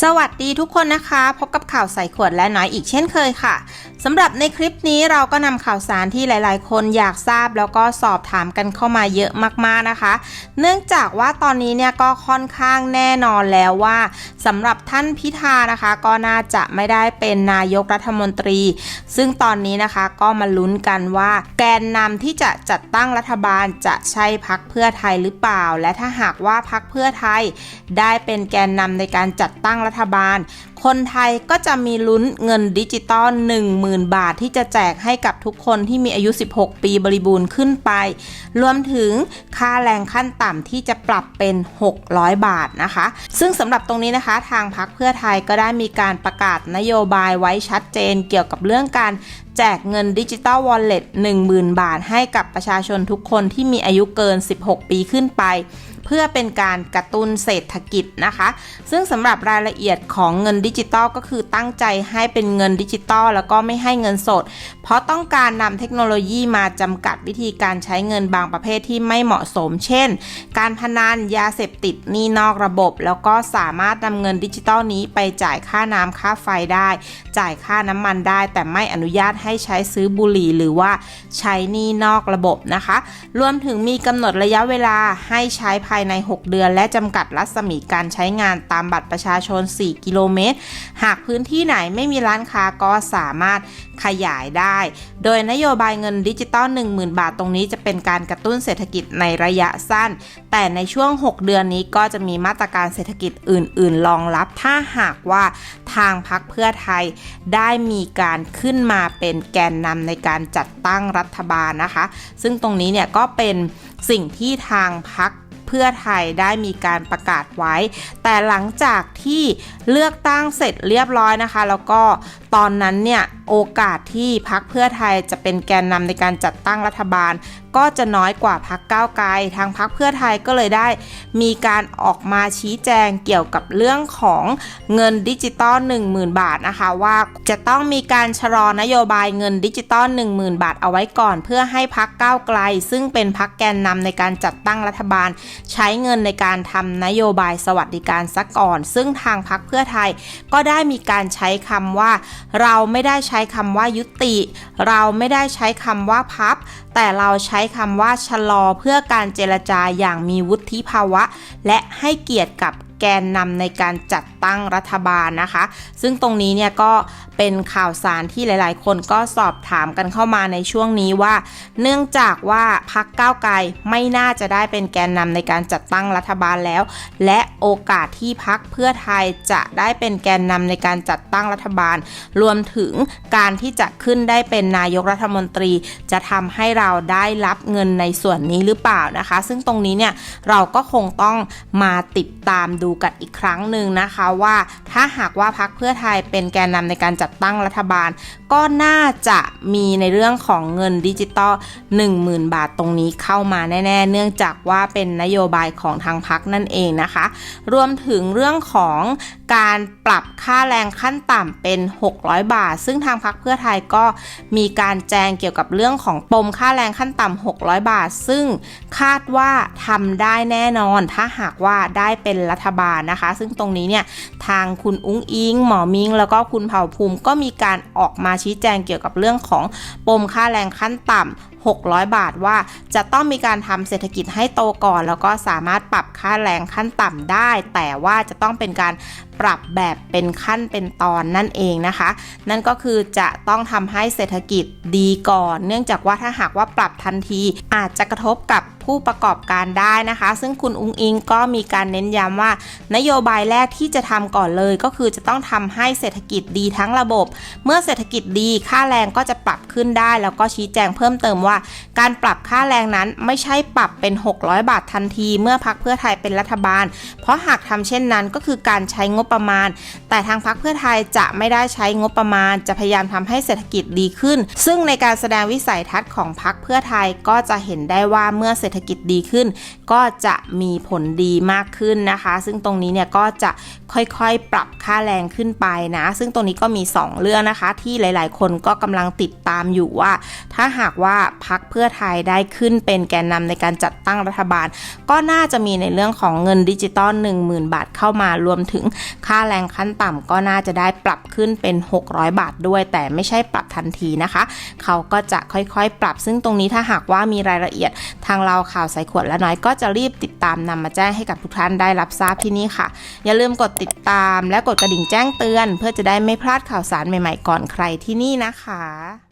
สวัสดีทุกคนนะคะ พบกับข่าวใส่ขวดและน้อยอีกเช่นเคยค่ะสำหรับในคลิปนี้เราก็นำข่าวสารที่หลาย ๆ คนอยากทราบแล้วก็สอบถามกันเข้ามาเยอะมาก ๆ นะคะ เนื่องจากว่าตอนนี้เนี่ยก็ค่อนข้างแน่นอนแล้วว่าสำหรับท่านพิธานะคะ ก็น่าจะไม่ได้เป็นนายกรัฐมนตรี ซึ่งตอนนี้นะคะก็มาลุ้นกันว่า แกนนำที่จะจัดตั้งรัฐบาลจะใช่พักเพื่อไทยหรือเปล่า และถ้าหากว่าพักเพื่อไทย ได้เป็นแกนนำในการจัดตั้งรัฐบาล คนไทยก็จะมีลุ้นเงินดิจิตอล10,000 บาทที่จะแจกให้กับทุกคนที่มีอายุ 16 ปีบริบูรณ์ขึ้นไป รวมถึงค่าแรงขั้นต่ำที่จะปรับเป็น 600 บาทนะคะ ซึ่งสำหรับตรงนี้นะคะทางพักเพื่อไทยก็ได้มีการประกาศนโยบายไว้ชัดเจนเกี่ยวกับเรื่องการแจกเงินดิจิตอลวอลเล็ต10,000 บาท ให้กับประชาชนทุกคนที่มีอายุเกิน 16 ปีขึ้นไป เพื่อเป็นการกระตุ้นเศรษฐกิจนะคะ ซึ่งสำหรับรายละเอียดของเงินดิจิตอลก็คือตั้งใจให้เป็นเงินดิจิตอลแล้วก็ไม่ให้เงินสด เพราะต้องการนำเทคโนโลยีมาจำกัดวิธีการใช้เงินบางประเภทที่ไม่เหมาะสม เช่น การพนันยาเสพติดหนี้นอกระบบ แล้วก็สามารถนำเงินดิจิตอลนี้ไปจ่ายค่าน้ำค่าไฟได้ จ่ายค่าน้ำมันได้ แต่ไม่อนุญาตให้ใช้ซื้อบุหรี่หรือว่าใช้หนี้นอกระบบนะคะ รวมถึงมีกำหนดระยะเวลาให้ใช้ภายใน 6 เดือน และจำกัดรัศมีการใช้งานตามบัตรประชาชน 4 กิโลเมตร หากพื้นที่ไหนไม่มีร้านค้าก็สามารถขยายได้ โดยนโยบายเงินดิจิตอล10,000 บาทตรงนี้จะเป็นการกระตุ้นเศรษฐกิจในระยะสั้น แต่ในช่วง 6 เดือนนี้ก็จะมีมาตรการเศรษฐกิจอื่น ๆ รองรับ ถ้าหากว่าทางพักเพื่อไทยได้มีการขึ้นมาเป็นแกนนำในการจัดตั้งรัฐบาลนะคะ ซึ่งตรงนี้เนี่ยก็เป็นสิ่งที่ทางพัก พื่อไทยได้มีการประกาศไว้ แต่หลังจากที่เลือกตั้งเสร็จเรียบร้อยนะคะ แล้วก็ตอนนั้นเนี่ยโอกาสที่พักเพื่อไทยจะเป็นแกนนำในการจัดตั้งรัฐบาล ก็จะน้อยกว่าพักก้าวไกล ทางพักเพื่อไทยก็เลยได้ มีการออกมาชี้แจงเกี่ยวกับเรื่องของเงินดิจิตอล10,000 บาทนะคะว่าจะต้องมีการชะลอนโยบายเงินดิจิตอล10,000 บาทเอาไว้ก่อน เพื่อให้พักก้าวไกล ซึ่งเป็นพักแกนนำในการจัดตั้งรัฐบาลใช้เงินในการทำนโยบายสวัสดิการซะก่อน ซึ่งทางพักเพื่อไทยก็ได้มีการใช้คำว่า เราไม่ได้ใช้คำว่ายุติ เราไม่ได้ใช้คำว่าพับ แต่เราใช้คำว่าชะลอเพื่อการเจรจาอย่างมีวุฒิภาวะ และให้เกียรติกับ แกนนำในการจัดตั้งรัฐบาลนะคะ ซึ่งตรงนี้เนี่ยก็เป็นข่าวสารที่หลายๆ คนก็สอบถามกันเข้ามาในช่วงนี้ว่า เนื่องจากว่าพักก้าวไกลไม่น่าจะได้เป็นแกนนำในการจัดตั้งรัฐบาลแล้ว และโอกาสที่พักเพื่อไทยจะได้เป็นแกนนำในการจัดตั้งรัฐบาล รวมถึงการที่จะขึ้นได้เป็นนายกรัฐมนตรี จะทำให้เราได้รับเงินในส่วนนี้หรือเปล่านะคะ ซึ่งตรงนี้เนี่ยเราก็คงต้องมาติดตามดูกันอีกครั้งหนึ่งนะคะว่าถ้าหากว่าพักเพื่อไทยเป็นแกนนำในการจัดตั้งรัฐบาล ก็น่าจะมีในเรื่องของเงินดิจิตอล10,000 บาทตรงนี้เข้ามาแน่ ๆ เนื่องจากว่าเป็นนโยบายของทางพักนั่นเองนะคะ รวมถึงเรื่องของ การปรับค่าแรงขั้นต่ำเป็น 600 บาท ซึ่งทางพักเพื่อไทยก็มีการแจ้งเกี่ยวกับเรื่องของปมค่าแรงขั้นต่ำ600 บาท ซึ่งคาดว่าทำได้แน่นอน ถ้าหากว่าได้เป็นรัฐบาลนะคะ ซึ่งตรงนี้เนี่ยทางคุณอุ้งอิง หมอมิง แล้วก็คุณเผ่าภูมิก็มีการออกมาชี้แจงเกี่ยวกับเรื่องของปมค่าแรงขั้นต่ำ600 บาทว่าจะต้องมีการทำเศรษฐกิจให้โตก่อน แล้วก็สามารถปรับค่าแรงขั้นต่ำได้ แต่ว่าจะต้องเป็นการปรับแบบเป็นขั้นเป็นตอนนั่นเองนะคะ นั่นก็คือจะต้องทำให้เศรษฐกิจดีก่อน เนื่องจากว่าถ้าหากว่าปรับทันทีอาจจะกระทบกับ ผู้ประกอบการได้นะคะ ซึ่งคุณอุ้งอิงก็มีการเน้นย้ำว่า นโยบายแรกที่จะทำก่อนเลย ก็คือจะต้องทำให้เศรษฐกิจดีทั้งระบบ เมื่อเศรษฐกิจดีค่าแรงก็จะปรับขึ้นได้ แล้วก็ชี้แจงเพิ่มเติมว่า การปรับค่าแรงนั้นไม่ใช่ปรับเป็น 600 บาททันที เมื่อพักเพื่อไทยเป็นรัฐบาล เพราะหากทำเช่นนั้นก็คือการใช้งบประมาณ แต่ทางพักเพื่อไทยจะไม่ได้ใช้งบประมาณ จะพยายามทำให้เศรษฐกิจดีขึ้น ซึ่งในการแสดงวิสัยทัศน์ของพักเพื่อไทยก็จะเห็นได้ว่าเมื่อเศรษฐษฐกิจดีขึ้น ก็จะมีผลดีมากขึ้นนะคะ ซึ่งตรงนี้เนี่ยก็จะค่อยๆ ปรับค่าแรงขึ้นไปนะ ซึ่งตรงนี้ก็มี 2 เรื่องนะคะ ที่หลายๆ คนก็กำลังติดตามอยู่ว่า ถ้าหากว่าพักเพื่อไทยได้ขึ้นเป็นแกนนำในการจัดตั้งรัฐบาล ก็น่าจะมีในเรื่องของเงินดิจิตอล10,000 บาทเข้ามารวมถึงค่าแรงขั้นต่ำก็น่าจะได้ปรับขึ้นเป็น 600 บาทด้วย แต่ไม่ใช่ปรับทันทีนะคะ เขาก็จะค่อยๆ ปรับซึ่งตรงนี้ถ้าหากว่ามีรายละเอียดทางเราข่าวใส่ขวดและน้อยก็จะรีบติดตามนำมาแจ้งให้กับทุกท่านได้รับทราบที่นี่ค่ะ อย่าลืมกดติดตามและกดกระดิ่งแจ้งเตือน เพื่อจะได้ไม่พลาดข่าวสารใหม่ๆก่อนใครที่นี่นะคะ